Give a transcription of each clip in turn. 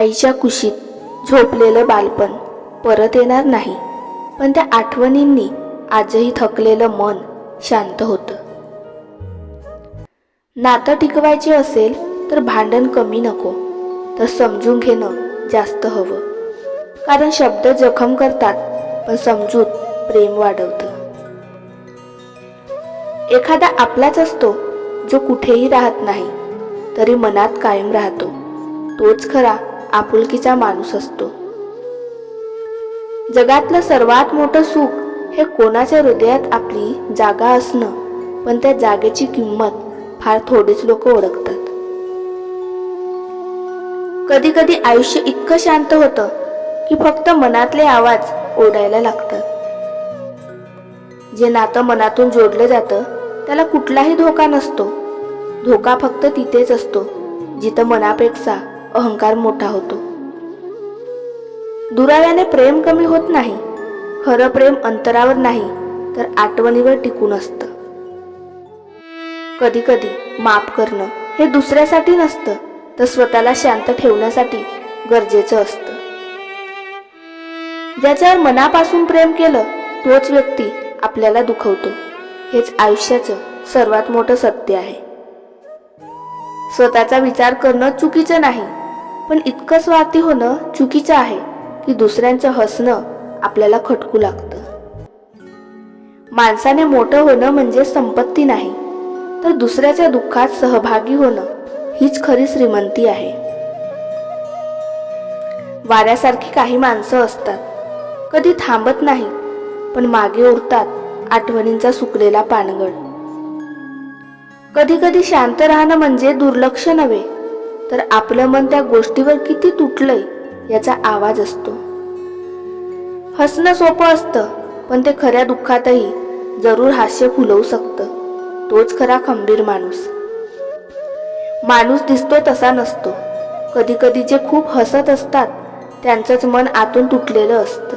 आईच्या कुशीत झोपलेलं बालपण परत येणार नाही पण त्या आठवणींनी आजही थकलेलं मन शांत होतं. नातं टिकवायचे असेल तर भांडण कमी नको तर समजून घेणं जास्त हवं. कारण शब्द जखम करतात पण समजूत प्रेम वाढवतं. एखादा आपलाच असतो जो कुठेही राहत नाही तरी मनात कायम राहतो तोच खरा आपुलकीचा माणूस असतो. जगातलं सर्वात मोठं सुख हे कोणाच्या हृदयात आपली जागा असणं पण त्या जागेची किंमत फार थोडीच लोक ओळखतात. कधी कधी आयुष्य इतकं शांत होतं की फक्त मनातले आवाज ओढायला लागतात. जे नातं मनातून जोडलं जातं त्याला कुठलाही धोका नसतो. धोका फक्त तिथेच असतो जिथं मनापेक्षा अहंकार मोठा होतो. दुराव्याने प्रेम कमी होत नाही खरं प्रेम अंतरावर नाही तर आठवणीवर टिकून असतं. कधी कधी माफ करणं हे दुसऱ्यासाठी नसतं तर स्वतःला शांत ठेवण्यासाठी गरजेचं असतं. ज्याच्यावर मनापासून प्रेम केलं तोच व्यक्ती आपल्याला दुखवतो. हेच आयुष्याचं सर्वात मोठं सत्य आहे. स्वतःचा विचार करणं चुकीचं नाही पण इतकं स्वार्थी होणं चुकीचं आहे की दुसऱ्यांचं हसणं आपल्याला खटकू लागतं. माणसाने मोठं होणं म्हणजे संपत्ती नाही तर दुसऱ्याच्या दुःखात सहभागी होणं हीच खरी श्रीमंती आहे. वाऱ्यासारखी काही माणसं असतात कधी थांबत नाही पण मागे उरतात आठवणींचा सुकलेला पानगड कधी कधी शांत राहणं म्हणजे दुर्लक्ष नव्हे तर आपलं मन त्या गोष्टीवर किती तुटलंय याचा आवाज असतो. हसणं सोपं असतं पण ते खऱ्या दुःखातही जरूर हास्य फुलवू शकतं. तोच खरा खंबीर माणूस. माणूस दिसतो तसा नसतो. कधी कधी जे खूप हसत असतात त्यांचंच मन आतून तुटलेलं असतं.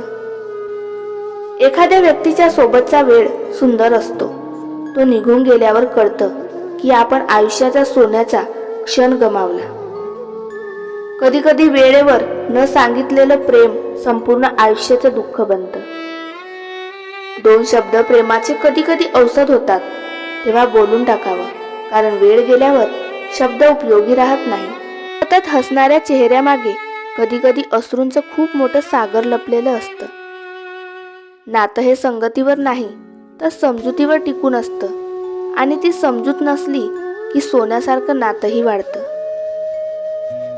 एखाद्या व्यक्तीच्या सोबतचा वेळ सुंदर असतो. तो निघून गेल्यावर कळतं की आपण आयुष्याचा सोन्याचा क्षण गमावला. कधी कधी वेळेवर न सांगितलेलं प्रेम संपूर्ण आयुष्याचं दुःख बनतं. दोन शब्द प्रेमाचे कधी कधी औषध होतात तेव्हा बोलून टाकावं. कारण वेळ गेल्यावर शब्द उपयोगी राहत नाही. सतत हसणाऱ्या चेहऱ्यामागे कधी कधी अश्रूंचं खूप मोठं सागर लपलेलं असतं. नातं हे संगतीवर नाही तर समजुतीवर टिकून असतं. आणि ती समजूत नसली की सोन्यासारखं नातंही वाढतं.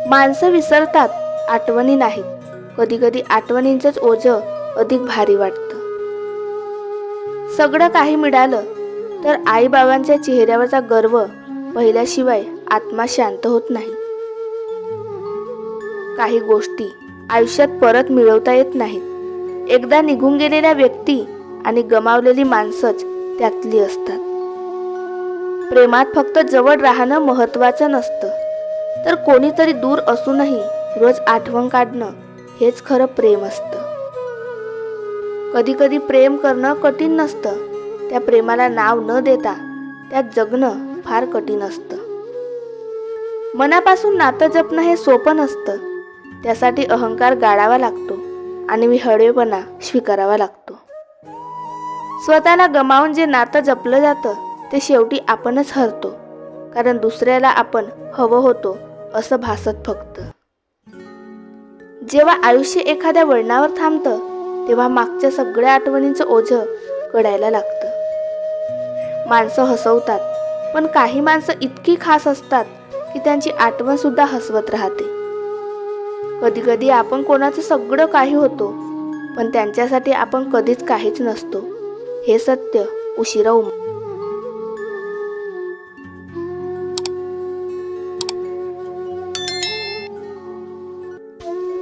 माणसं विसरतात आठवणी नाहीत. कधी कधी आठवणींचंच ओझं अधिक भारी वाटतं. सगळं काही मिळालं तर आईबाबांच्या चेहऱ्यावरचा गर्व पहिल्याशिवाय आत्मा शांत होत नाही. काही गोष्टी आयुष्यात परत मिळवता येत नाहीत. एकदा निघून गेलेल्या व्यक्ती आणि गमावलेली माणसंच त्यातली असतात. प्रेमात फक्त जवळ राहणं महत्वाचं नसतं. तर कोणीतरी दूर असूनही रोज आठवण काढणं हेच खरं प्रेम असतं. कधी कधी प्रेम करणं कठीण नसतं. त्या प्रेमाला नाव न देता त्यात जगणं फार कठीण असतं. मनापासून नातं जपणं हे सोपं नसतं. त्यासाठी अहंकार गाळावा लागतो आणि विहळेपणा स्वीकारावा लागतो. स्वतःला गमावून जे नातं जपलं जातं ते शेवटी आपणच हरतो. कारण दुसऱ्याला आपण हवं होतो असं भासत फक्त. जेव्हा आयुष्य एखाद्या वळणावर थांबतं तेव्हा मागच्या सगळ्या आठवणींचं ओझं कडायला लागतं. माणसं हसवतात पण काही माणसं इतकी खास असतात की त्यांची आठवण सुद्धा हसवत राहते. कधी कधी आपण कोणाचं सगळं काही होतो पण त्यांच्यासाठी आपण कधीच काहीच नसतो. हे सत्य उशिरा उम